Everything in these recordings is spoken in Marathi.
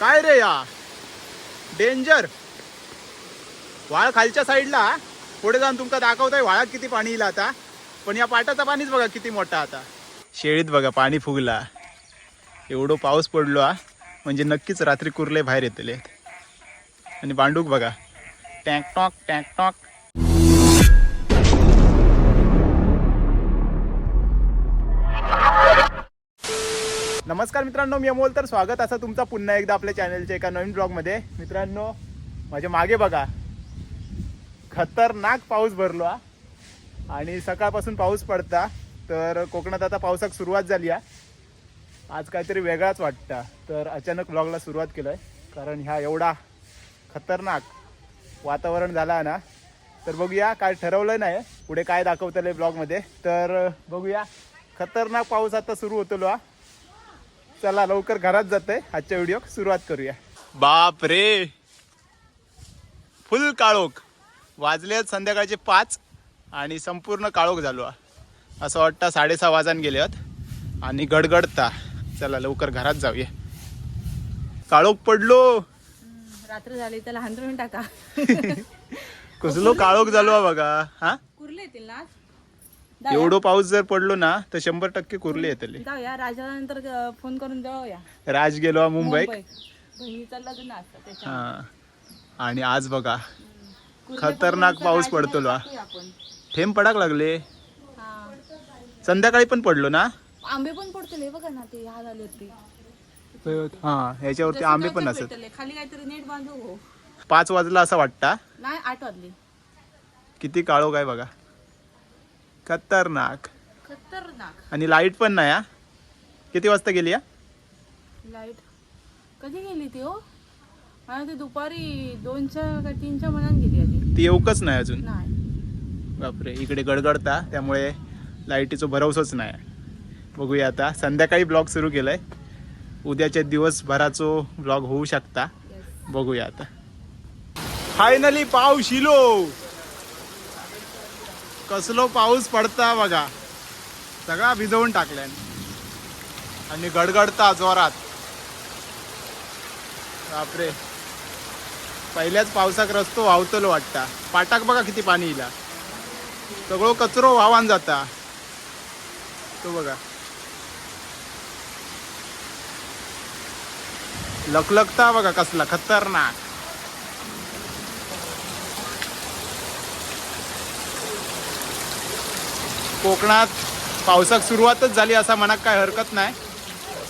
काय रे या डेंजर वाळ खालच्या साईडला. पुढे जाऊन तुमका दाखवतोय वाळात किती पाणी येईल आता. पण या पाटाचा पाणीच बघा किती मोठा आता. शेळीत बघा पाणी फुगला. एवढं पाऊस पडलो हा. म्हणजे नक्कीच रात्री कुर्ले बाहेर येतले आणि बांडूक बघा. Tank talk tank talk. नमस्कार मित्रांनो मी अमोल. तर स्वागत. असं तुमचा पुन्हा एकदा आपल्या चॅनलच्या एका नवीन ब्लॉगमध्ये. मित्रांनो माझ्या मागे बघा. खतरनाक पाऊस भरलो हा. आणि सकाळपासून पाऊस पडता. तर कोकणात आता पावसाक सुरुवात झाली आहे आज काहीतरी वेगळाच वाटतं. तर अचानक ब्लॉगला सुरुवात केलं आहे कारण ह्या एवढा खतरनाक वातावरण झाला ना. तर बघूया काय ठरवलं नाही पुढे काय दाखवतलं ब्लॉगमध्ये. तर बघूया. खतरनाक पाऊस आता सुरू होतो हा. चला लवकर घरात जाते. आजच्या व्हिडिओ सुरुवात करूया. बाप रे फुल काळोख. वाजले संध्याकाळचे पाच आणि संपूर्ण काळोख झालो. असं वाटतं साडेसहा वाजान गेले आहेत आणि गडगडता. चला लवकर घरात जाऊया. काळोख पडलो. रात्र झाली त्याला हंतरून टाका. कसलो काळोख झालो बघा. हा? कुर्ले येतील ना? एवढं पाऊस जर पडलो ना तर शंभर टक्के कुर्ले येतले. जाऊया राजाला नंतर अं, फोन करून जळूया राज गेलो हा मुंबईत. त्याच्या. हा. आणि आज बघा खतरनाक पाऊस पडतो लो हा. टाकूया आपण. थेंब पडाक लागले. हा. संध्याकाळी पण पडलो ना? आंबे पण पडतले बघा ना ते ह्या झाले होते हा ह्याच्यावरती आंबे पण असत खाली काहीतरी नेट बांधू हो. पाच वाजला असं वाटता. नाही आठ वाजले. किती काळोख आहे बघा. खतरनाक. खतरनाक. आणि लाइट पण नाही हा? किती वाजता गेली हा? लाइट कधी गेली ती हो? मला ते दुपारी दोनच्या का तीनच्या मनात गेली आधी. ती येऊकच नाही अजून. नाही. बापरे इकडे गडगडता त्यामुळे लाईटीचा भरवसाच नाही. बघूया आता. संध्याकाळी ब्लॉग सुरू केलाय. उद्याच्या दिवसभराचो ब्लॉग होऊ शकता. बघूया आता. फायनली पाऊस शिलो कसलो पाऊस पडता बघा. सगळा भिजवून टाकल्यान आणि गडगडता जोरात. बापरे. पहिल्याच पावसाक रस्तो व्हावतलो वाटता. पाटाक बघा किती पाणी इला. सगळो कचरो व्हावान जाता. तो बघा. लखलखता बघा कसला खतरनाक. कोकणात पावसाक सुरुवातच झाली असा मनाक काय हरकत नाही.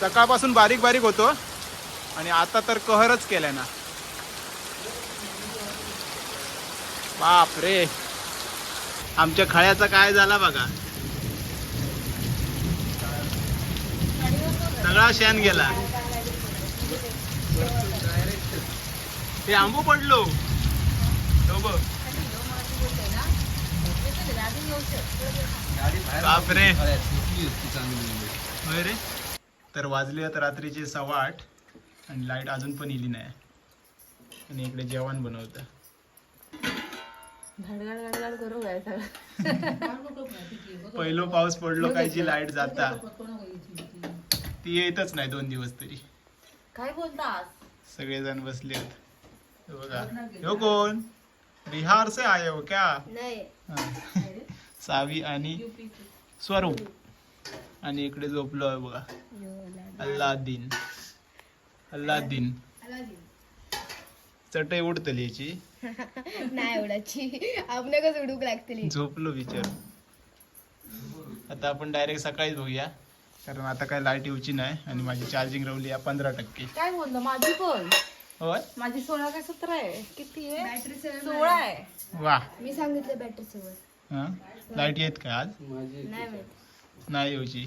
सकाळपासून बारीक बारीक होतो आणि आता तर कहरच केलाय ना. बाप रे आमच्या खळ्याचा काय झाला बघा. सगळा शेण गेला. ते आंबू पडलो. तो बघ. बापरे. होय रे. तर वाजले आहेत रात्रीचे सव्वा आठ आणि लाइट अजून पण इली नाही. आणि इकडे जेवण बनवतं. पहिलो पाऊस पडलो काय जी लाइट जाता. ती येतच नाही दोन दिवस तरी. काय बोलतास? सगळेजण बसले आहेत. हे बघा. हो कोण? बिहार से आये हो क्या. सावी आणि स्वरूप. आणि इकडे झोपलो आहे बघा. अल्लादीन. अल्लादीन. चटई उडतली याची. नाही एवढ्याची आपणच उडूक लागतली. झोपलो विचार आता आपण डायरेक्ट सकाळीच बघूया. कारण आता काय लाइट येऊची नाही आणि माझी चार्जिंग रवली आहे पंधरा टक्के. काय बोलतो माझी पण होय? माझी सोळा काय सतरा आहे? किती आहे? बॅटरी सोळा आहे. वा. मी सांगितलं बॅटरी सोबत हा लाइट येत का आज? नाही येऊची.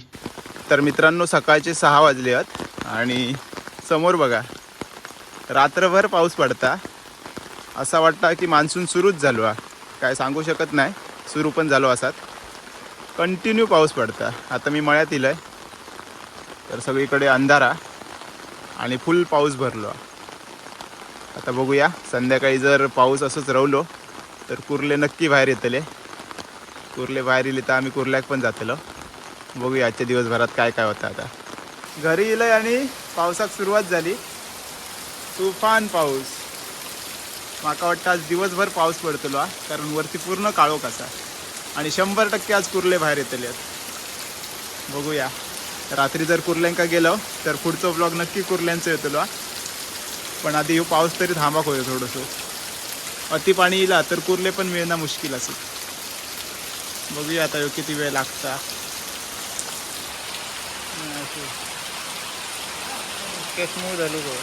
तर मित्रांनो सकाळचे सहा वाजले आहेत आणि समोर बघा रात्रभर पाऊस पडता. असा वाटता की मान्सून सुरूच झालो हा. काय सांगू शकत नाही सुरू पण झालो असात कंटिन्यू पाऊस पडता. आता मी मळ्यात आहे तर सगळीकडे अंधारा आणि फुल पाऊस भरलो आता बघूया संध्याकाळी जर पाऊस असंच रवलो तर कुर्ले नक्की बाहेर येतले. कुर्ले बाहेर येले तर आम्ही कुर्ल्याक पण जातलो. बघूया आजच्या दिवसभरात काय काय होतं आता. घरी येलंय आणि पावसात सुरुवात झाली. तुफान पाऊस. माका वाटतं आज दिवसभर पाऊस पडतलो हा कारण वरती पूर्ण काळोख असा. आणि शंभर टक्के आज कुर्ले बाहेर येतले आहेत. बघूया. रात्री जर कुर्ल्यांका गेलो तर पुढचं ब्लॉग नक्की कुर्ल्यांचं येतलो हा. पण आधी ह्यो पाऊस तरी थांबाक होतो थोडंसं. अति पाणी इला तर कुर्ले पण मिळणं मुश्किल असेल. बघूया आता किती वेळ लागता. स्मूथ झालो गो.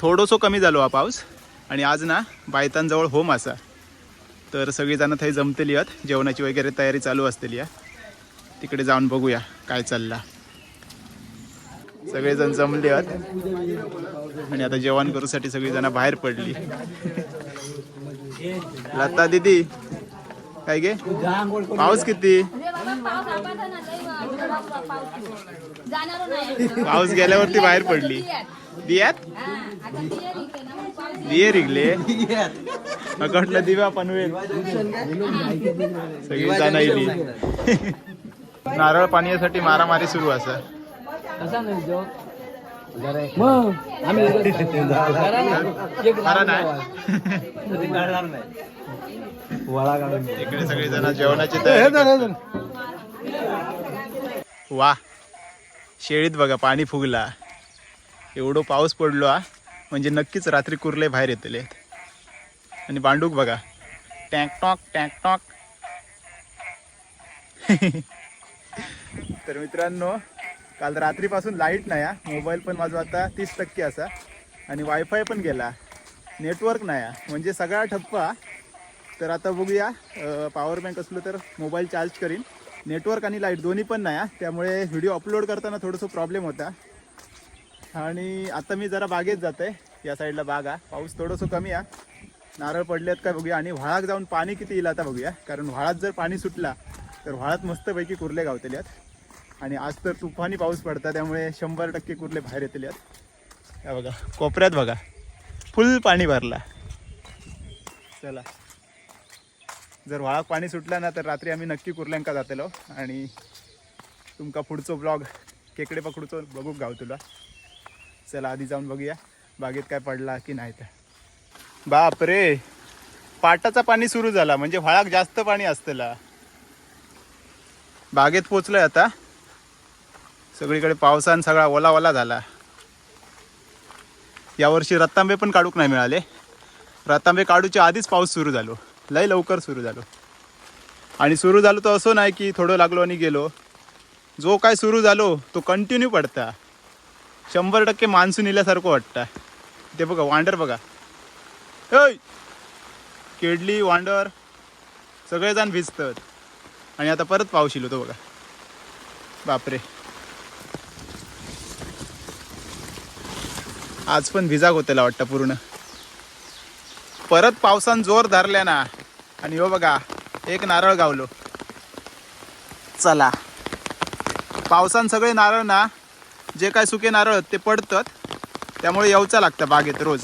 थोडंसो कमी झालो हा पाऊस. आणि आज ना बायतांजवळ होम असा. तर सगळीजणं थंय जमतली आहेत जेवणाची वगैरे तयारी चालू असतेली आहे तिकडे जाऊन बघूया काय चालला. सगळेजण जमले आहेत आणि आता जेवण करूसाठी सगळीजण बाहेर पडली. लता दिदी काय गे? पाऊस किती? पाऊस गेल्यावरती बाहेर पडली. दियात? दिये रिगले. अकटला दिवा पनवेल. सगळी जण येली नारळ पाण्यासाठी मारामारी सुरू असा. मग? आम्ही खरा नाही. वळा काढून इकडे सगळी जण जेवणाची तयारी. वा. शेळीत बघा पाणी फुगला. एवढं पाऊस पडलो हा. म्हणजे नक्कीच रात्री कुर्ले बाहेर येतले. आणि बांडूक बघा. Tank talk tank talk. तर मित्रांनो काल रात्रीपासून लाइट नाही हा. मोबाईल पण माझा आता तीस टक्के असा. आणि वायफाय पण गेला. नेटवर्क नाही हा. म्हणजे सगळा ठप्पा तर आता बघूया पॉवर बँक असलो तर मोबाईल चार्ज करीन. नेटवर्क आणि लाइट दोन्ही पण नाही आहे त्यामुळे व्हिडिओ अपलोड करताना थोडंसं प्रॉब्लेम होता. आणि आता मी जरा बागेत जात आहे या साईडला बाग आहे पाऊस थोडंसं कमी आहे नारळ पडलेत का बघूया. आणि व्हाळात जाऊन पाणी किती येईल आता बघूया. कारण व्हाळात जर पाणी सुटला तर व्हाळात मस्तपैकी कुर्ले गावतले आहेत आणि आज तर तुफानी पाऊस पडता त्यामुळे शंभर टक्के कुर्ले बाहेर येतील आहेत या बघा कोपऱ्यात बघा फुल पाणी भरला. चला. जर व्हाळाक पाणी सुटलं ना तर रात्री आम्ही नक्की कुर्ल्यांका जातेलो. आणि तुमका पुढचो ब्लॉग केकडे पकडूचो बघूक गाव तुला. चला आधी जाऊन बघूया बागेत काय पडला की नाही तर. बाप रे पाटाचा पाणी सुरू झाला म्हणजे व्हाळाक जास्त पाणी असतेला. बागेत पोचलंय आता. सगळीकडे पावसान सगळा ओला ओला झाला. यावर्षी रत्तांबे पण काढूक नाही मिळाले. रतांबे काढूच्या आधीच पाऊस सुरू झालो. लय लवकर सुरू झालो. आणि सुरू झालो तर असं नाही की थोडं लागलो आणि गेलो. जो काय सुरू झालो तो कंटिन्यू पडता. शंभर टक्के मान्सून इल्यासारखं वाटतं. ते बघा वांडर बघा. ऐ! केडली वांडर सगळेजण भिजतात. आणि आता परत पाऊस येलो तो बघा. बापरे. आज पण भिजाग होतेला वाटतं पूर्ण. परत पावसान जोर धरल्या ना. आणि हो बघा एक नारळ गावलो. चला. पावसान सगळे नारळ ना जे काय सुके नारळ ते पडतात. त्यामुळे येऊचा लागतं बागेत रोज.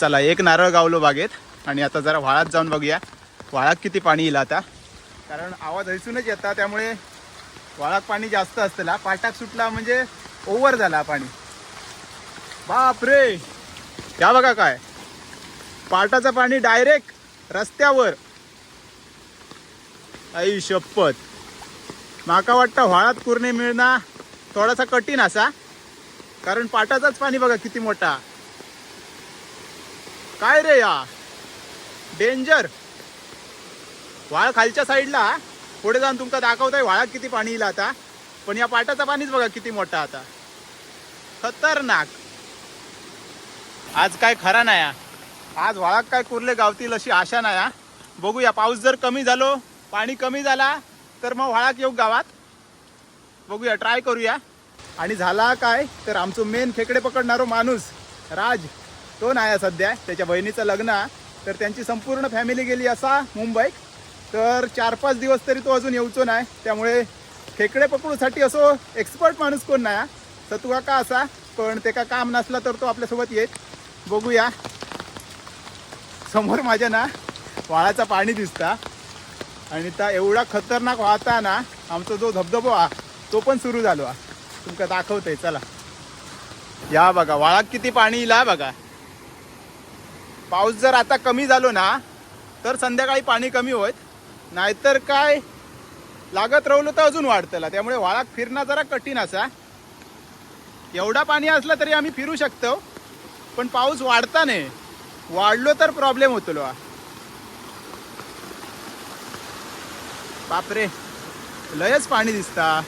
चला एक नारळ गावलो बागेत. आणि आता जरा व्हाळात जाऊन बघूया. व्हाळात किती पाणी येईल आता. कारण आवाज हैसूनच येतात त्यामुळे वाळात पाणी जास्त असतला पाटाक सुटला म्हणजे ओव्हर झाला पाणी. बाप रे या बघा काय. पाटाचं पाणी डायरेक्ट रस्त्यावर. आई शपथ. माका वाटतं व्हाळात कुर्णे मिळणं थोडासा कठीण असा. कारण पाटाचाच पाणी बघा किती मोठा. काय रे या? डेंजर वाळ खालच्या साईडला पुढे जाऊन तुमका दाखवतंय व्हाळात किती पाणी येईल आता. पण या पाटाचं पाणीच बघा किती मोठा आता. खतरनाक. आज काय खरा नाही आज व्हाळात काय कुर्ले गावतील अशी आशा नाही हा. बघूया पाऊस जर कमी झालो पाणी कमी झाला तर मग व्हाळात येऊ गावात. बघूया ट्राय करूया. आणि झाला काय? तर आमचं मेन खेकडे पकडणारो माणूस राज तो नाही आहे सध्या. त्याच्या बहिणीचं लग्न आहे. तर त्यांची संपूर्ण फॅमिली गेली असा मुंबईत. तर चार पाच दिवस तरी तो अजून येऊचो नाही. त्यामुळे खेकडे पकडूसाठी असो एक्सपर्ट माणूस कोण नाही हा. सतू का असा पण ते का काम नसला तर तो आपल्यासोबत येत बघूया. समोर माझ्या ना वाळाचा पाणी दिसता आणि त्या एवढा खतरनाक वाहता ना आमचा जो धबधबो हा तो पण सुरू झालो हा. तुमका दाखवतंय चला. या बघा वाळात किती पाणी इला बघा. पाऊस जर आता कमी झालो ना तर संध्याकाळी पाणी कमी होत नाहीतर काय? लागत राहिलं तर अजून वाढतला त्यामुळे वाळात फिरणं जरा कठीण असा एवढा पाणी असला तरी आम्ही फिरू शकतो पण पाऊस वाढता नाही वाढलो तर प्रॉब्लेम होतो बापरे लयच पाणी दिसता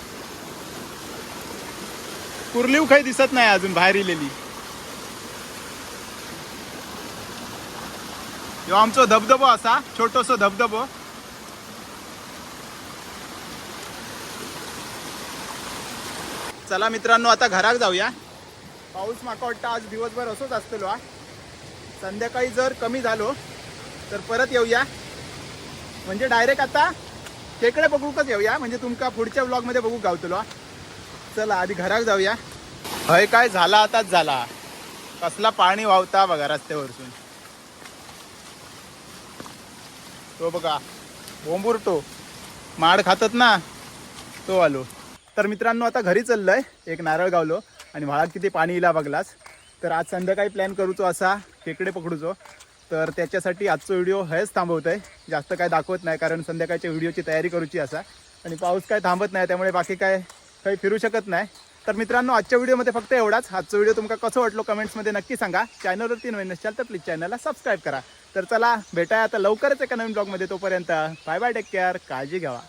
कुर्लीव काही दिसत नाही अजून बाहेर इलेली. आमचो धबधबो असा छोटोसो धबधबो. चला मित्रांनो आता घराक जाऊया. पाऊस माका वाटतं आज दिवसभर असोच असतलो हा. संध्याकाळी जर कमी झालो तर परत येऊया. म्हणजे डायरेक्ट आता खेकडे बघूकच येऊया. म्हणजे तुमका पुढच्या ब्लॉगमध्ये बघू गावतलो चला आधी घराक जाऊया. हय काय झाला आताच झाला. कसला पाणी वावता बघा रस्त्यावरसून. तो बघा बोंबुरटो. माड खातात ना तो आलो. तर मित्रांनो आता घरी चाललोय एक नारळ गावलो आणि व्हाळात किती पाणी इला बघलास. तर आज संध्याकाळी प्लॅन करूचो असा खेकडे पकडूचो. तर त्याच्यासाठी आजचा व्हिडिओ हेच थांबवतोय. जास्त काय दाखवत नाही कारण संध्याकाळच्या व्हिडिओची तयारी करूची असा. आणि पाऊस काय थांबत नाही त्यामुळे बाकी काय काही फिरू शकत नाही. तर मित्रांनो आजच्या व्हिडिओमध्ये फक्त एवढाच. आजचा व्हिडिओ तुमका कसं वाटलो कमेंट्समध्ये नक्की सांगा. चॅनलवरती नवीन नसाल तर प्लीज चॅनलला सबस्क्राईब करा. तर चला भेटाय आता लवकरच एका नवीन ब्लॉगमध्ये तोपर्यंत बाय बाय टेक केअर काळजी घ्यावा